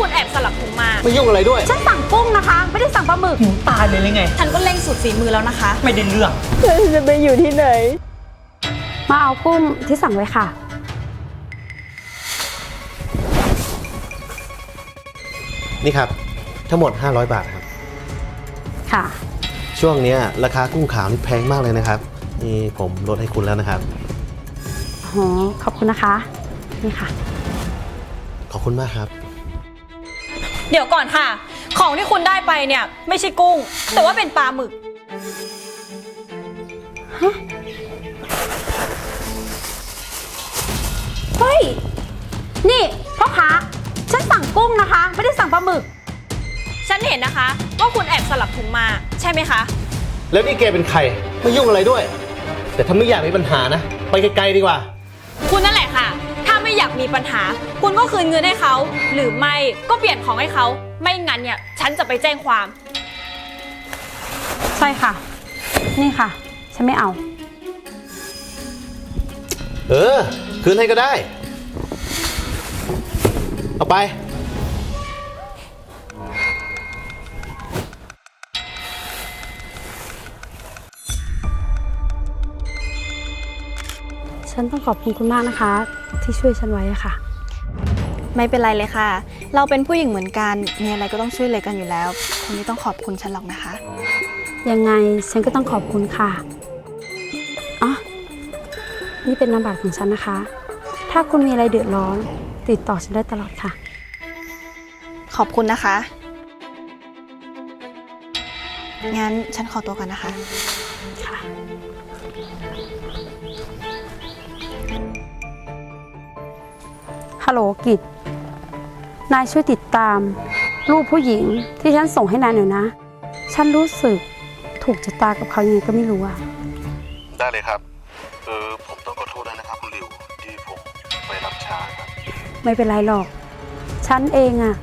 คุณแอบสลับถุงมา ไม่ยุ่งอะไรด้วย ฉันสั่งกุ้งนะคะ ไม่ได้สั่งปลาหมึก หิวตายเลยหรือไง ฉันก็เล่งสุดฝีมือแล้วนะคะ ไม่ได้เรื่อง จะไปอยู่ที่ไหน มาเอากุ้งที่สั่งไว้ค่ะ นี่ครับ ทั้งหมด 500 บาทครับ ค่ะ ช่วงเนี้ยราคากุ้งขาวนี่แพงมากเลยนะครับ นี่ผมลดให้คุณแล้วนะครับ อ๋อ ขอบคุณนะคะ นี่ค่ะ ขอบคุณมากครับ เดี๋ยวก่อนค่ะ ของที่คุณได้ไปเนี่ยไม่ใช่กุ้ง แต่ว่าเป็นปลาหมึก เฮ้ย นี่พ่อค้าฉันสั่งกุ้งนะคะ ไม่ได้สั่งปลาหมึก ฉันเห็นนะคะว่าคุณแอบสลับถุงมาใช่ไหมคะ แล้วนี่แกเป็นใครไม่ยุ่งอะไรด้วย แต่ถ้าไม่อยากมีปัญหานะ ไปไกลๆดีกว่า คุณนั่นแหละค่ะถ้า ไม่อยากมีปัญหา คุณก็คืนเงินให้เขา หรือไม่ก็เปลี่ยนของให้เขา ไม่งั้นเนี่ย ฉันจะไปแจ้งความ ใช่ค่ะ นี่ค่ะ ฉันไม่เอา เออ คืนให้ก็ได้ เอาไป ฉันต้องขอบคุณคุณมากนะคะ ที่ช่วยฉันไว้อะค่ะ ไม่เป็นไรเลยค่ะ เราเป็นผู้หญิงเหมือนกัน มีอะไรก็ต้องช่วยเหลือกันอยู่แล้วคุณไม่ต้องขอบคุณฉันหรอกนะคะ ยังไงฉันก็ต้องขอบคุณค่ะอ๋อนี่เป็นนามบัตรของฉันนะคะ ถ้าคุณมีอะไรเดือดร้อน ติดต่อฉันได้ตลอดค่ะ ขอบคุณนะคะ งั้นฉันขอตัวก่อนนะคะ ค่ะ โหลกิจ นายช่วยติดตาม รูปผู้หญิงที่ฉันส่งให้นายหน่อยนะ ฉันรู้สึกถูกชะตากับเขายังไงก็ไม่รู้อะได้เลยครับเออผมต้องขอโทษด้วยนะครับคุณหลิวที่ผมไปรับช้าครับไม่เป็นไรหรอก ฉันเองอะ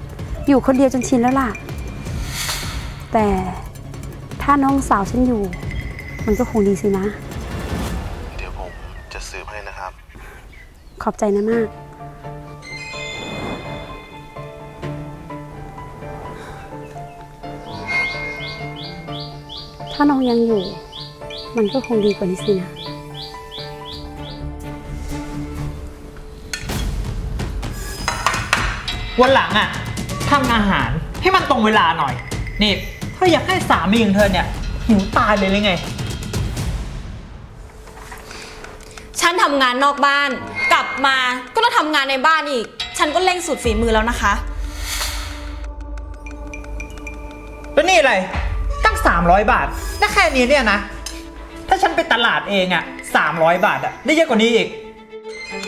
อยู่คนเดียวจนชินแล้วล่ะ แต่ถ้าน้องสาวฉันอยู่ มันก็คงดีสินะ เดี๋ยวผมจะสืบให้นะครับ ขอบใจนะมาก ถ้าน้องยังอยู่ มันก็คงดีกว่านี้สินะวันหลังอะทำอาหารให้มันตรงเวลาหน่อย นี่ถ้าอยากให้สามีของเธอเนี่ย หิวตายเลยหรือไง ฉันทำงานนอกบ้าน กลับมาก็ต้องทำงานในบ้านอีก ฉันก็เล่งสุดฝีมือแล้วนะคะ แล้วนี่อะไรตั้ง 300 บาทได้แค่นี้เนี่ยนะ ถ้าฉันไปตลาดเองอะ300 บาทอะได้เยอะกว่านี้อีก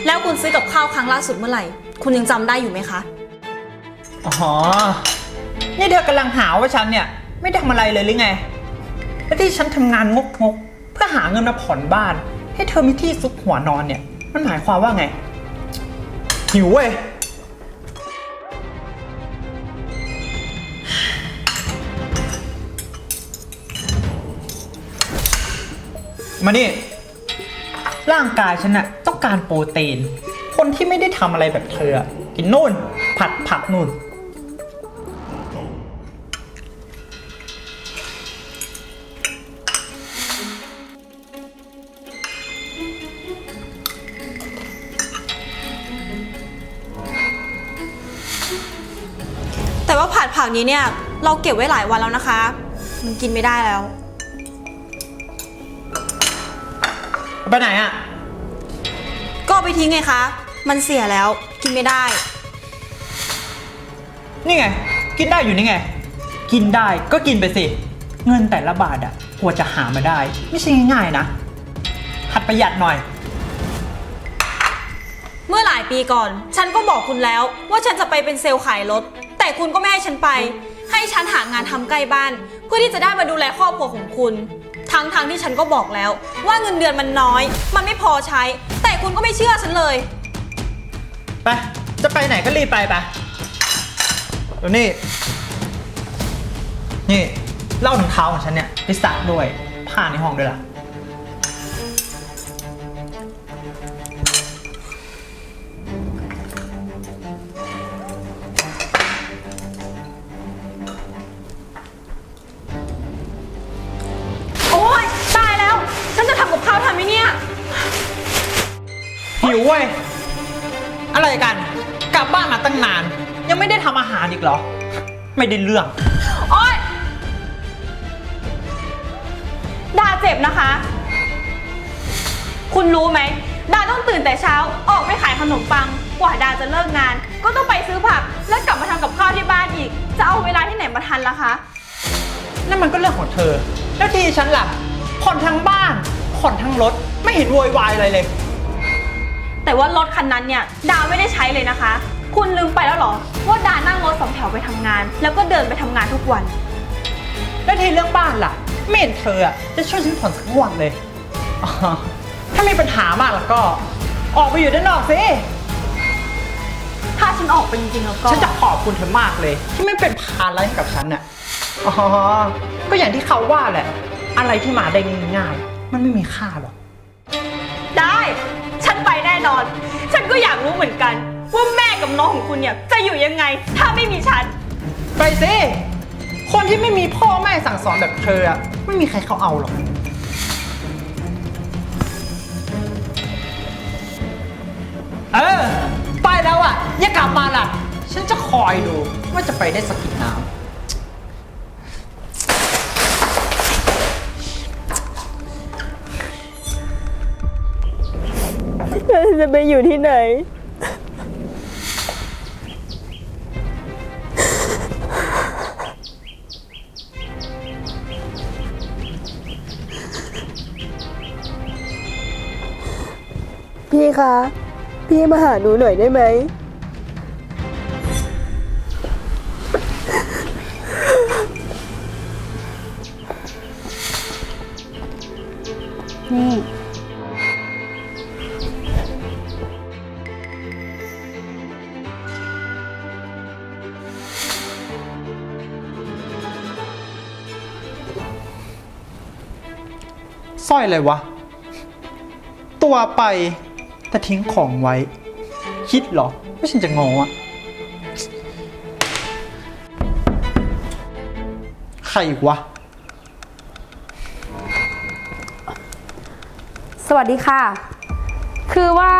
แล้วคุณซื้อกับข้าวครั้งล่าสุดเมื่อไหร่ คุณยังจำได้อยู่ไหมคะ อ๋อ นี่เธอกำลังหาว่าฉันเนี่ย ไม่ได้ทำอะไรเลยหรือไงและที่ฉันทำงานงกงกๆเพื่อหาเงินมาผ่อนบ้าน ให้เธอมีที่ซุกหัวนอนเนี่ย มันหมายความว่าไง หิวเว้ย มานี่ ร่างกายฉันน่ะต้องการโปรตีน คนที่ไม่ได้ทำอะไรแบบเธออะกินนู่น ผัดผักนู่น แต่ว่าผัดผักนี้เนี่ย เราเก็บไว้หลายวันแล้วนะคะ มันกินไม่ได้แล้ว ไปไหนอะก็เอาไปทิ้งไงคะ มันเสียแล้วกินไม่ได้ นี่ไง กินได้อยู่นี่ไง กินได้ก็กินไปสิ เงินแต่ละบาทอะกว่าจะหามาได้ ไม่ใช่ง่ายๆนะ หัดประหยัดหน่อย เมื่อหลายปีก่อน ฉันก็บอกคุณแล้วว่าฉันจะไปเป็นเซลล์ขายรถ แต่คุณก็ไม่ให้ฉันไป ให้ฉันหางานทำใกล้บ้าน เพื่อที่จะได้มาดูแลครอบครัวของคุณ ทั้งๆทที่ฉันก็บอกแล้ว ว่าเงินเดือนมันน้อย มันไม่พอใช้ แต่คุณก็ไม่เชื่อฉันเลย ไป จะไปไหนก็รีบไปไปแล้วนี่ นี่เหล่าถุงเท้าของฉันเนี่ยไปซักด้วย ผ้าในห้องด้วยล่ะ เว้ย อะไรกัน กลับบ้านมาตั้งนาน ยังไม่ได้ทำอาหารอีกเหรอ ไม่ได้เรื่อง โอ๊ยดาเจ็บนะคะ คุณรู้ไหม ดาต้องตื่นแต่เช้า ออกไปขายขนมปัง กว่าดาจะเลิกงาน ก็ต้องไปซื้อผัก แล้วกลับมาทำกับข้าวที่บ้านอีก จะเอาเวลาที่ไหนมาทันล่ะคะ นั่นมันก็เรื่องของเธอ แล้วที่ฉันล่ะผ่อนทั้งบ้านผ่อนทั้งรถ ไม่เห็นโวยวายอะไรเลย แต่ว่ารถคันนั้นเนี่ยดาไม่ได้ใช้เลยนะคะ คุณลืมไปแล้วเหรอ ว่าดานั่งรถสองแถวไปทำงาน แล้วก็เดินไปทำงานทุกวัน แล้วที่เรื่องบ้านล่ะ ไม่เห็นเธออะจะช่วยฉันผ่อนสักวันเลยอ๋อถ้ามีปัญหามากแล้วก็ ออกไปอยู่ด้านนอกสิ ถ้าฉันออกไปจริงๆแล้วก็ฉันจะขอบคุณเธอมากเลย ที่ไม่เป็นภาระให้กับฉันน่ะ อ๋อ ก็อย่างที่เขาว่าแหละ อะไรที่มาได้ง่ายๆมันไม่มีค่าหรอก ได้ฉั น่นอน ฉันก็อยากรู้เหมือนกัน ว่าแม่กับน้องของคุณเนี่ยจะอยู่ยังไง ถ้าไม่มีฉัน ไปสิ คนที่ไม่มีพ่อแม่สั่งสอนแบบเธออะไม่มีใครเขาเอาหรอก เออ ไปแล้วอะอย่ากลับมาล่ะ ฉันจะคอยดูว่าจะไปได้สักกี่น้ำ จะไปอยู่ที่ไหน พี่คะ พี่มาหาหนูหน่อยได้ไหม นี่ สร้อยอะไรวะ ตัวไปแต่ทิ้งของไว้ คิดเหรอว่าฉันจะงออะใครอีกวะ สวัสดีค่ะ คือว่า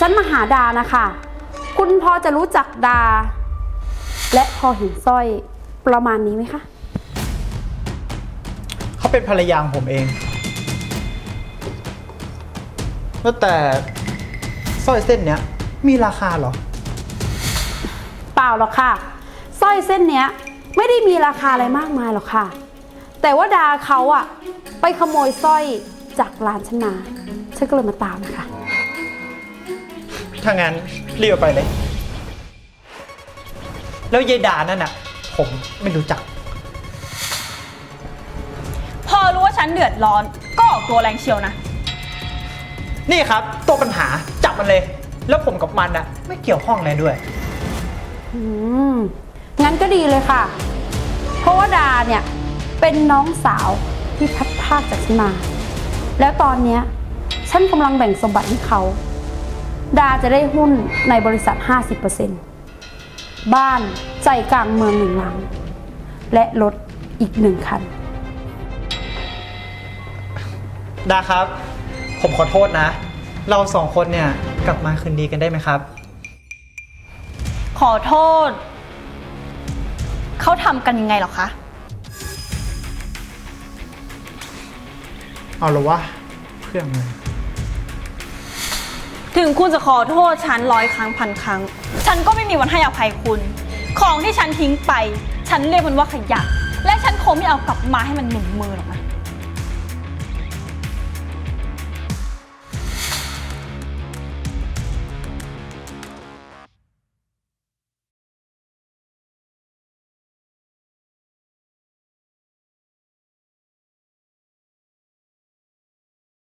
ฉันมาหาดานะคะ คุณพอจะรู้จักดา และพอเห็นสร้อยประมาณนี้ไหมคะ เขาเป็นภรรยาของผมเอง ว่าแต่สร้อยเส้นเนี้ยมีราคาเหรอ เปล่าหรอกค่ะสร้อยเส้นเนี้ยไม่ได้มีราคาอะไรมากมายหรอกค่ะ แต่ว่าดาเขาอะไปขโมยสร้อยจากร้านฉันมาฉันก็เลยมาตามนะคะถ้างั้นรีบเอาไปเลย แล้วยายดานั่นน่ะ ผมไม่รู้จัก พอรู้ว่าฉันเดือดร้อนก็ออกตัวแรงเชียวนะ นี่ครับ ตัวปัญหาจับมันเลย แล้วผมกับมันน่ะไม่เกี่ยวข้องอะไรด้วย อืม งั้นก็ดีเลยค่ะ เพราะว่าดาเนี่ย เป็นน้องสาวที่พัดพรากจากฉันมา แล้วตอนเนี้ยฉันกำลังแบ่งสมบัติให้เขา ดาจะได้หุ้นในบริษัท 50%บ้านใจกลางเมืองหนึ่งหลัง และรถอีกหนึ่งคัน ดาครับ ผมขอโทษนะ เราสองคนเนี่ยกลับมาคืนดีกันได้ไหมครับ ขอโทษ เขาทำกันยังไงเหรอคะ เอาละวะเพื่อนมันถึงคุณจะขอโทษฉันร้อยครั้งพันครั้ง ฉันก็ไม่มีวันให้อภัยคุณ ของที่ฉันทิ้งไป ฉันเรียกมันว่าขยะ และฉันคงไม่เอากลับมาให้มันหนุนมือหรอกนะ